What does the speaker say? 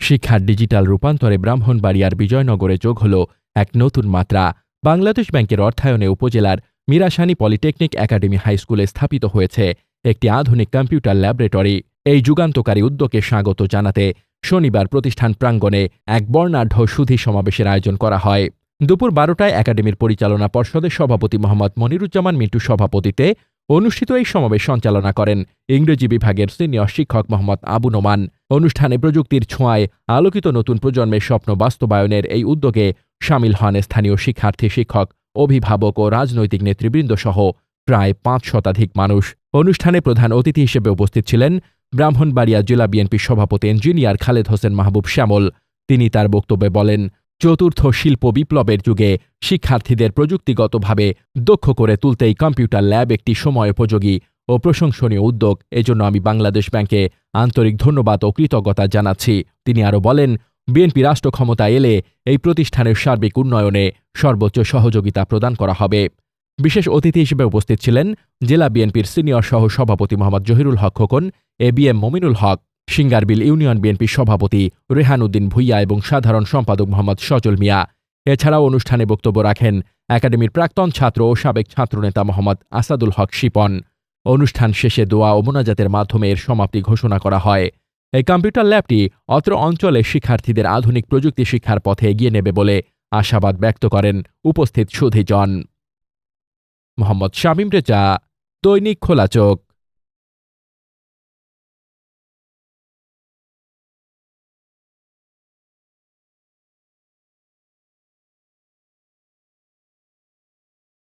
শিক্ষার ডিজিটাল রূপান্তরে ব্রাহ্মণবাড়িয়ার বিজয়নগরে যোগ হল এক নতুন মাত্রা। বাংলাদেশ ব্যাংকের অর্থায়নে উপজেলার মিরাসানি পলিটেকনিক একাডেমি হাইস্কুলে স্থাপিত হয়েছে একটি আধুনিক কম্পিউটার ল্যাবরেটরি। এই যুগান্তকারী উদ্যোগে স্বাগত জানাতে শনিবার প্রতিষ্ঠান প্রাঙ্গণে এক বর্ণাঢ্য সুধী সমাবেশের আয়োজন করা হয়। দুপুর বারোটায় একাডেমির পরিচালনা পর্ষদের সভাপতি মোহাম্মদ মনিরুজ্জামান মিন্টু সভাপতিতে অনুষ্ঠিত এই সমাবেশ সঞ্চালনা করেন ইংরেজি বিভাগের সিনিয়র শিক্ষক মোহাম্মদ আবু নোমান। অনুষ্ঠানে প্রযুক্তির ছোঁয়ায় আলোকিত নতুন প্রজন্মের স্বপ্ন বাস্তবায়নের এই উদ্যোগে সামিল হন স্থানীয় শিক্ষার্থী, শিক্ষক, অভিভাবক ও রাজনৈতিক নেতৃবৃন্দ সহ প্রায় পাঁচ শতাধিক মানুষ। অনুষ্ঠানে প্রধান অতিথি হিসেবে উপস্থিত ছিলেন ব্রাহ্মণবাড়িয়া জেলা বিএনপি সভাপতি ইঞ্জিনিয়ার খালেদ হোসেন মাহবুব শ্যামল। তিনি তার বক্তব্যে বলেন চতুর্থ শিল্প বিপ্লবের যুগে শিক্ষার্থীদের প্রযুক্তিগতভাবে দক্ষ করে তুলতেই কম্পিউটার ল্যাব একটি সময়োপযোগী ও প্রশংসনীয় উদ্যোগ। এজন্য আমি বাংলাদেশ ব্যাংকে আন্তরিক ধন্যবাদ ও কৃতজ্ঞতা জানাচ্ছি। তিনি আরও বলেন, বিএনপি রাষ্ট্র ক্ষমতা এলে এই প্রতিষ্ঠানের সার্বিক উন্নয়নে সর্বোচ্চ সহযোগিতা প্রদান করা হবে। বিশেষ অতিথি হিসেবে উপস্থিত ছিলেন জেলা বিএনপির সিনিয়র সহ সভাপতি Mohammad Jahirul Haque Khokon, A B M Mominul Haque. Singerbil union বিএনপির সভাপতি রেহানউদ্দিন ভুইয়া এবং সাধারণ সম্পাদক মোহাম্মদ সজল মিয়া। এছাড়াও অনুষ্ঠানে বক্তব্য রাখেন একাডেমির প্রাক্তন ছাত্র ও সাবেক ছাত্রনেতা মোহাম্মদ আসাদুল হক শিপন। অনুষ্ঠান শেষে দোয়া ও মোনাজাতের মাধ্যমে এর সমাপ্তি ঘোষণা করা হয়। এই কম্পিউটার ল্যাবটি অত্র অঞ্চলে শিক্ষার্থীদের আধুনিক প্রযুক্তি শিক্ষার পথে এগিয়ে নেবে বলে আশাবাদ ব্যক্ত করেন উপস্থিত সুধীজন। মোহাম্মদ শামীম রেজা, দৈনিক খোলা চোখ।